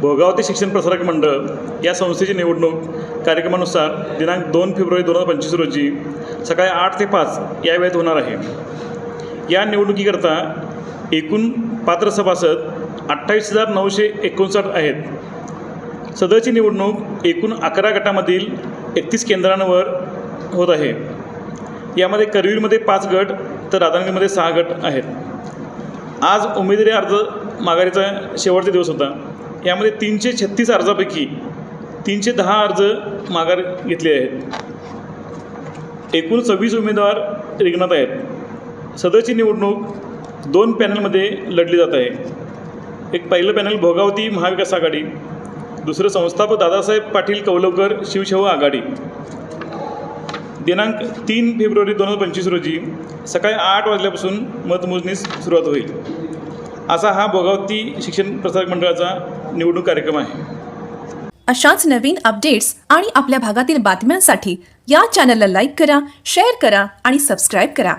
भोगावती शिक्षण प्रसारक मंडळ या संस्थेची निवडणूक कार्यक्रमानुसार दिनांक दोन फेब्रुवारी दोन हजार पंचवीस रोजी सकाळी आठ ते पाच या वेळेत होणार आहे. या निवडणुकीकरता एकूण पात्र सभासद अठ्ठावीस हजार नऊशे एकोणसाठ आहेत. सदरची निवडणूक एकूण अकरा गटामधील एकतीस केंद्रांवर होत आहे. यामध्ये करवीरमध्ये पाच गट तर राधानगरीमध्ये सहा गट आहेत. आज उमेदवारी अर्ज माघारीचा शेवटचा दिवस होता. यामध्ये तीनशे छत्तीस अर्जापैकी तीनशे दहा अर्ज माघार घेतले आहेत. एकूण सव्वीस उमेदवार रिंगणात आहेत. सदरची निवडणूक दोन पॅनलमध्ये लढली जात आहे. एक पहिलं पॅनल भोगावती महाविकास आघाडी दुसरं संस्थापक दादासाहेब पाटील कौलवकर शिवशाहू आघाडी. दिनांक तीन फेब्रुवारी दोन हजार पंचवीस रोजी सकाळी आठ वाजल्यापासून मतमोजणीस सुरुवात होईल. असा हा भोगावती शिक्षण प्रसारक मंडळाचा निवडणूक कार्यक्रम आहे. अशाच नवीन अपडेट्स आणि आपल्या भागातील बातम्यांसाठी या चॅनलला लाईक करा शेअर करा आणि सबस्क्राईब करा.